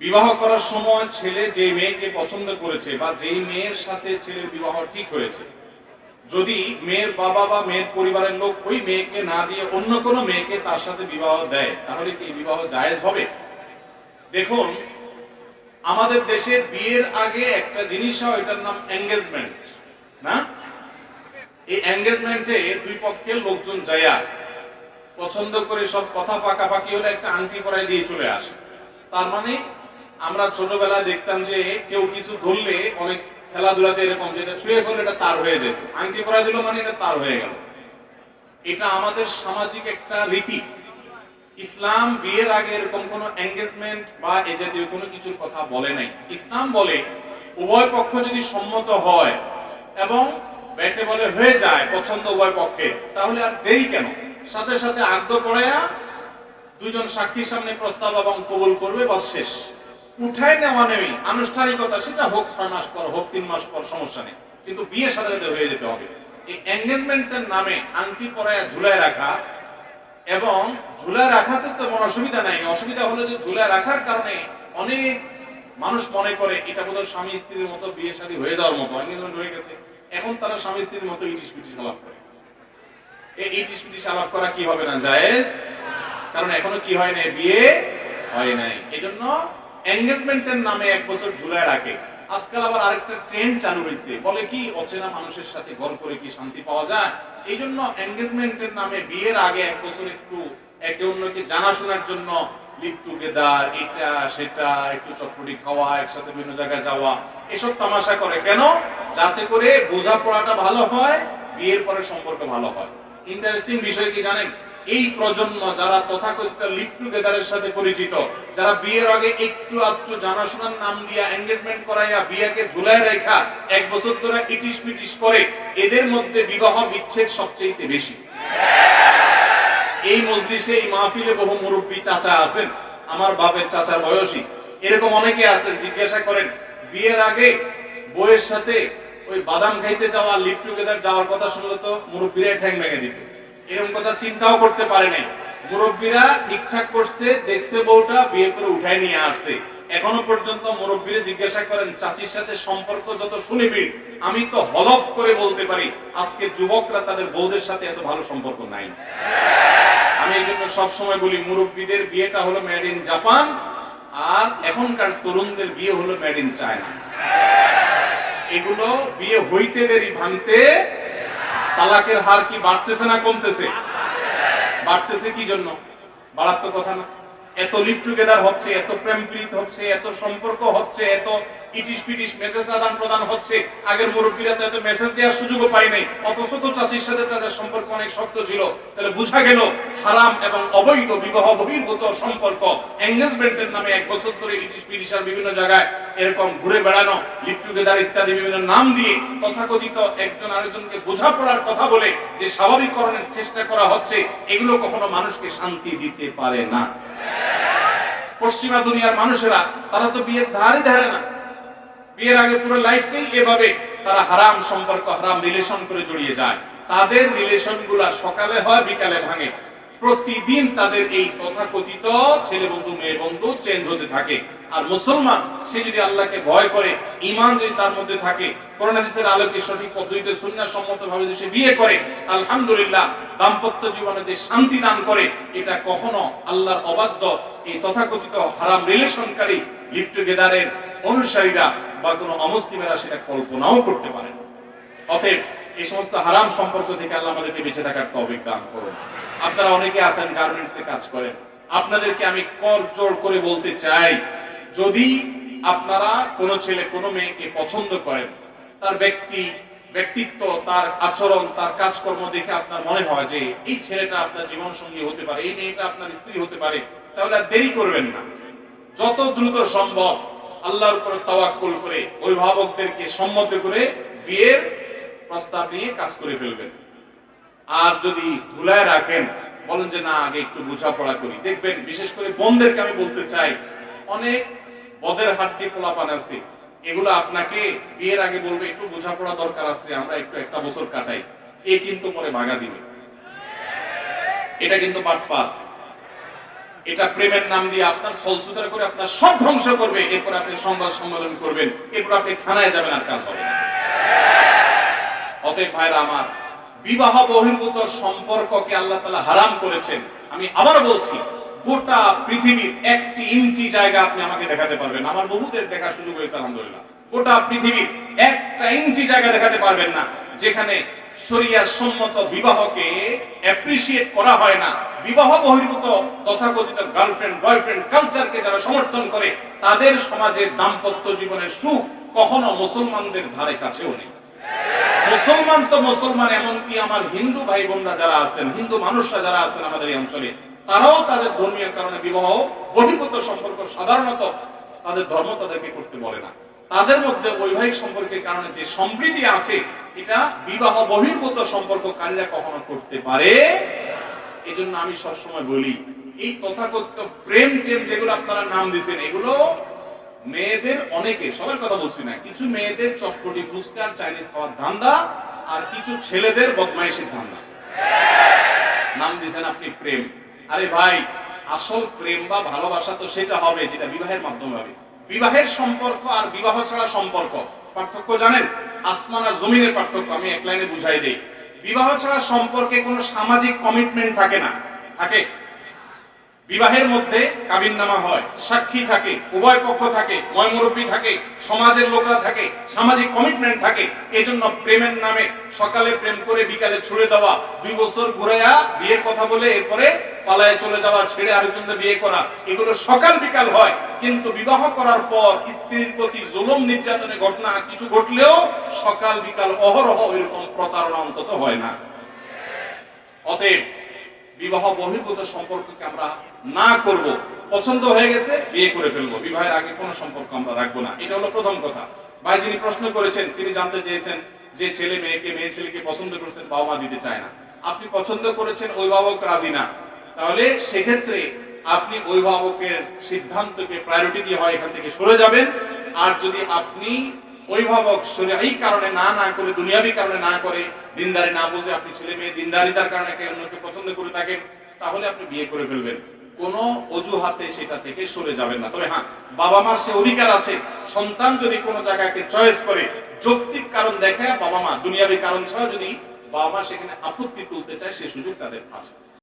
বিবাহ করার সময় ছেলে যে মেয়েকে পছন্দ করেছে বা যেই মেয়ের সাথে ছেলের বিবাহ ঠিক হয়েছে, যদি মেয়ের বাবা বা মেয়ের পরিবারের লোক ওই মেয়েকে না দিয়ে অন্য কোনো মেয়েকে তার সাথে বিবাহ দেয়, তাহলে কি বিবাহ জায়েজ হবে? দেখুন, আমাদের দেশে বিয়ের আগে একটা জিনিস হয় এটার নাম এঙ্গেজমেন্ট না? এই এঙ্গেজমেন্টে দুই পক্ষের লোকজন যায়া পছন্দ করে সব কথা পাকাপাকি হলে একটা আংটি পরাই দিয়ে চলে আসে। তার মানে আমরা ছোটবেলায় দেখতাম যে কেউ কিছু ধরলে অনেক খেলাধুলাতে এরকম যেটা ছুঁয়ে ফেলে এটা তার হয়ে যেত। আংটি পরাই দিল মানে এটা তার হয়ে গেল। এটা আমাদের সামাজিক একটা রীতি। ইসলাম বিয়ের আগে এরকম কোন এঙ্গেজমেন্ট বা এ জাতীয় কোনো কিছুর কথা বলে নাই। ইসলাম বলে, উভয় পক্ষ যদি সম্মত হয় এবং ব্যাটে বলে হয়ে যায় পছন্দ উভয় পক্ষে, তাহলে আর দেরি কেন? সাথে সাথে আগ্রহ পড়ায়া দুজন সাক্ষীর সামনে প্রস্তাব এবং কবুল করবে বা শেষ। উঠায় নেওয়া নেই। আনুষ্ঠানিকতা সেটা হোক ছয় মাস পর, হোক তিন মাস পর, সমস্যা নেই। কিন্তু বিয়ে সাথে হয়ে যেতে হবে। এই এঙ্গেজমেন্টের নামে আংটি পরায় ঝুলায় রাখা এবং ঝুলায় রাখাতে তো কোনো অসুবিধা নাই। অসুবিধা হলো যে ঝুলায় রাখার কারণে অনেক মানুষ মনে করে, এটা বোধহয় স্বামী স্ত্রীর মতো বিয়ে শাদী হয়ে যাওয়ার মতো এঙ্গেজমেন্ট হয়ে গেছে। এখন তারা স্বামী স্ত্রীর মতো ইটিস পিটিস আলাপ করে। এই ইটিস পিটিস আলাপ করা কি হবে না? জায়েজ? কারণ এখনও কি হয় নাই? বিয়ে হয় নাই। এই জন্য এঙ্গেজমেন্টের নামে এক বছর ঝুলায় রাখে। আজকাল আবার আরেকটা ট্রেন্ড চালু হয়েছে বলে কি, অচেনা মানুষের সাথে ঘর করে কি শান্তি পাওয়া যায়? এই জন্য এঙ্গেজমেন্টের নামে বিয়ের আগে এক বছর একটু একে অন্যকে জানাশোনার জন্য লিভ টুগেদার এটা, সেটা, একটু চটপটি খাওয়া, একসাথে বিভিন্ন জায়গায় যাওয়া, এসব তামাশা করে। কেন? যাতে করে বোঝাপড়াটা ভালো হয়, বিয়ের পরে সম্পর্ক ভালো হয়। ইন্টারেস্টিং বিষয় কি জানেন? এই প্রজন্ম যারা তথাকথিত লিভ টুগেদারের সাথে পরিচিত, যারা বিয়ের আগে একটু আধটু জানাশোনার নাম দিয়া এঙ্গেজমেন্ট করাইয়া বিয়াকে ঝুলায় রেখা, এক বছর ধরে ইটিস পিটিস করে, এদের মধ্যে বিবাহ বিচ্ছেদ সবচেয়ে বেশি। এই মসজিদে এই মাহফিলে বহু মুরব্বী চাচা আছেন, আমার বাপের চাচার বয়সী। এরকম অনেকে আছেন, জিজ্ঞাসা করেন, বিয়ের আগে বইয়ের সাথে ওই বাদাম খাইতে যাওয়া লিভ টুগেদার যাওয়ার কথা শুনলে তো মুরব্বীরা ঠ্যাং ভেঙে দিত। এরকম কথা চিন্তাও করতে পারে নাই। মুরব্বীরা ঠিকঠাক করছে, দেখছে বউটা, বিয়ে করে উঠায় নিয়ে আসছে। এখনও পর্যন্ত মুরব্বীরা জিজ্ঞাসা করেন, চাচির সাথে সম্পর্ক যত শুনিবি আমি তো হলফ করে বলতে পারি, আজকে যুবকরা তাদের বউদের সাথে এত ভালো সম্পর্ক নাই। আমি এই জন্য সবসময় বলি, মুরব্বীদের বিয়েটা হলো মেড ইন জাপান আর এখনকার তরুণদের বিয়ে হলো মেড ইন চায়না এগুলো বিয়ে হইতে দেরি ভাঙতে তালাকের হার কি বাড়তেছে না কমতেছে? বাড়তেছে কি জন্য? বাড়ার কথা না। এত লিপ টুগেদার হচ্ছে, এত প্রেম প্রীত হচ্ছে, এত সম্পর্ক হচ্ছে, এত ইটিস পিটিস মেসেজ আদান প্রদান হচ্ছে। আগের মুরব্বীরা তো এত মেসেজ দেওয়ার সুযোগও পাই নাই। অথচ তো চাচির সাথে চাচার সম্পর্ক অনেক শক্ত ছিল। তাহলে বোঝা গেল হারাম এবং অবৈধ বিবাহ বহির্ভূত সম্পর্ক এঙ্গেজমেন্টের নামে এক বছর ধরে ইটিস পিটিস আর বিভিন্ন জায়গায় এরকম ঘুরে বেড়ানো লিভ টুগেদার ইত্যাদি বিভিন্ন নাম দিয়ে তথাকথিত একজন আরেকজনকে বোঝাপড়ার কথা বলে যে স্বাভাবিকরণের চেষ্টা করা হচ্ছে, এগুলো কখনো মানুষকে শান্তি দিতে পারে না। পশ্চিমা দুনিয়ার মানুষেরা, তারা তো বিয়ের ধারে ধারে না। বিয়ের আগে পুরো লাইফটাই এভাবে তারা হারাম সম্পর্ক, হারাম রিলেশন করে জড়িয়ে যায়। তাদের রিলেশনগুলা সকালে হয়, বিকালে ভাঙে। প্রতিদিন তাদের এই তথাকথিত ছেলে বন্ধু, মেয়ে বন্ধু চেঞ্জ হতে থাকে। আর মুসলমান, সে যদি আল্লাহকে ভয় করে ইমান যদি তার মধ্যে থাকে করোনাদিসের আলোকে সঠিক পদ্ধতিতে সম্মত ভাবে যে সে বিয়ে করে, আলহামদুলিল্লাহ, দাম্পত্য জীবনে যে শান্তি দান করে, এটা কখনো আল্লাহর অবাধ্য এই তথাকথিত হারাম রিলেশনকারী লিভ টুগেদারের অনুসারীরা বা কোনো অমুসলিমেরা সেটা কল্পনাও করতে পারে অতএব এই সমস্ত হারাম সম্পর্ক থেকে আল্লাহ আমাদেরকে বেঁচে থাকার তৌফিক দান করুন। আপনারা অনেকে আছেন গার্মেন্টস কাজ করেন। আপনাদেরকে আমি কর জোর করে বলতে চাই, যদি আপনারা কোনো ছেলে, কোনো মেয়েকে পছন্দ করেন, তার ব্যক্তি, ব্যক্তিত্ব, তার আচরণ, তার কাজকর্ম দেখে আপনার মনে হয় যে এই ছেলেটা আপনার জীবন সঙ্গী হতে পারে, এই মেয়েটা আপনার স্ত্রী হতে পারে, তাহলে দেরি করবেন না। যত দ্রুত সম্ভব আল্লাহর উপরে তাওয়াক্কুল করে অভিভাবকদেরকে সম্মত করে বিয়ের প্রস্তাব নিয়ে কাজ করে ফেলবেন। আর যদি ঝুলায় রাখেন, বলেন যে, না, আগে একটু বোঝাপড়া করি। দেখবেন, বিশেষ করে বোনদেরকে আমি বলতে চাই, অনেক বদের হাড্ডি পোলাপান আছে। এগুলো আপনাকে বিয়ের আগে বলবে, একটু বোঝাপড়া দরকার আছে, আমরা একটু একটা বছর কাটাই। এ কিন্তু পরে ভাগা দিবে। এটা কিন্তু পাটপাত এটা প্রেমের নাম দিয়ে আপনার ফলসুতার করে আপনার সব ধ্বংস করবে, এরপর আপনি সংবাদ সম্মেলন করবেন, এরপর আপনি থানায় যাবেন আর কাজ হবে অতএব ভাইরা আমার, বিবাহ বহির্ভূত সম্পর্ককে আল্লাহ তালা হারাম করেছেন। আমি আবার বলছি, গোটা পৃথিবীর একটি ইঞ্চি জায়গা আপনি আমাকে দেখাতে পারবেন আমার বহুদের দেখা সুযোগ হয়েছে, আলহামদুলিল্লাহ। গোটা পৃথিবীর একটা ইঞ্চি জায়গা দেখাতে পারবেন না, যেখানে শরিয়ার সম্মত বিবাহকে অ্যাপ্রিসিয়েট করা হয় না। বিবাহ বহির্ভূত তথাকথিত গার্লফ্রেন্ড বয়ফ্রেন্ড কালচারকে যারা সমর্থন করে, তাদের সমাজের দাম্পত্য জীবনের সুখ কখনো মুসলমানদের ধারে কাছেও নেই। মুসলমান তো মুসলমান, এমনকি আমার হিন্দু ভাই বোনরা যারা আছেন, হিন্দু মানুষরা যারা আছেন আমাদের এই অঞ্চলে, তারাও তাদের ধর্মীয় কারণে বিবাহ বহির্ভূত সম্পর্ক সাধারণত তাদের ধর্ম তাদেরকে করতে বলে না। তাদের মধ্যে বৈবাহিক সম্পর্কের কারণে যে সম্প্রীতি আছে, এটা বিবাহ বহির্ভূত সম্পর্ককারীরা কখনো করতে পারে? এই জন্য আমি সবসময় বলি, এই তথাকথিত প্রেম টেম যেগুলো আপনারা নাম দিচ্ছেন এগুলো মেয়েদের অনেকে, সবার কথা বলছি না, কিছু মেয়েদের চটপটি ফুচকার চাইনিজ খাওয়ার ধান্দা, আর কিছু ছেলেদের বদমাইশির ধান্দা। নাম দিয়েছেন আপনি প্রেম। আরে ভাই, আসল প্রেম বা ভালোবাসা তো সেটা হবে, যেটা বিবাহের মাধ্যমে হবে। বিবাহের সম্পর্ক আর বিবাহ ছাড়া সম্পর্ক। পার্থক্য জানেন? আসমান আর জমিনের পার্থক্য, আমি এক লাইনে বুঝাই দিই। বিবাহ ছাড়া সম্পর্কে কোনো সামাজিক কমিটমেন্ট থাকে না। থাকে? বিবাহের মধ্যে কাবিন নামা হয়। সাক্ষী থাকে, উভয় পক্ষ থাকে ময়মুরব্বী থাকে, সমাজের লোকরা থাকে, সামাজিক কমিটমেন্ট থাকে। এই জন্য প্রেমের নামে সকালে প্রেম করে বিকালে ছুড়ে দেওয়া, দুই বছর ঘুরাইয়া বিয়ের কথা বলে এরপরে পালায় চলে যাওয়া, ছেড়ে আরেকজনের বিয়ে করা, এগুলো সকাল বিকাল হয়। কিন্তু বিবাহ করার পর স্ত্রীর প্রতি জুলুম, নির্যাতনের ঘটনা কিছু ঘটলেও সকাল বিকাল অহরহ এরকম প্রতারণা অন্তত হয় না। অতএব বিবাহ বহির্ভূত সম্পর্ককে আমরা না করব। পছন্দ হয়ে গেছে, বিয়ে করে ফেলব। বিবাহের আগে কোনো সম্পর্ক আমরা রাখব না। এটা হলো প্রথম কথা। ভাই যিনি প্রশ্ন করেছেন, তিনি জানতে চেয়েছেন যে ছেলে মেয়েকে মেয়ে ছেলেকে পছন্দ করেছেন বাবা মা দিতে চায় না। আপনি পছন্দ করেছেন, অভিভাবক রাজি না। তাহলে সেক্ষেত্রে আপনি অভিভাবকের সিদ্ধান্তকে প্রায়োরিটি দিয়ে হয়, এখান থেকে সরে যাবেন। আর যদি আপনি অভিভাবক সরে এই কারণে না না করে, দুনিয়াবি কারণে না করে, দিনদারি না বুঝে আপনি ছেলে মেয়ে দিনদারিতার কারণে একে অন্যকে পছন্দ করে থাকেন, তাহলে আপনি বিয়ে করে ফেলবেন। কোন অজুহাতে সেটা থেকে সরে যাবেন না। তবে হ্যাঁ বাবা মার সে অধিকার আছে। সন্তান যদি কোনো জায়গাকে চয়েস করে, যৌক্তিক কারণ দেখে বাবা মা দুনিয়াবি কারণ ছাড়া যদি বাবা মা সেখানে আপত্তি তুলতে চায়, সে সুযোগ তাদের আছে।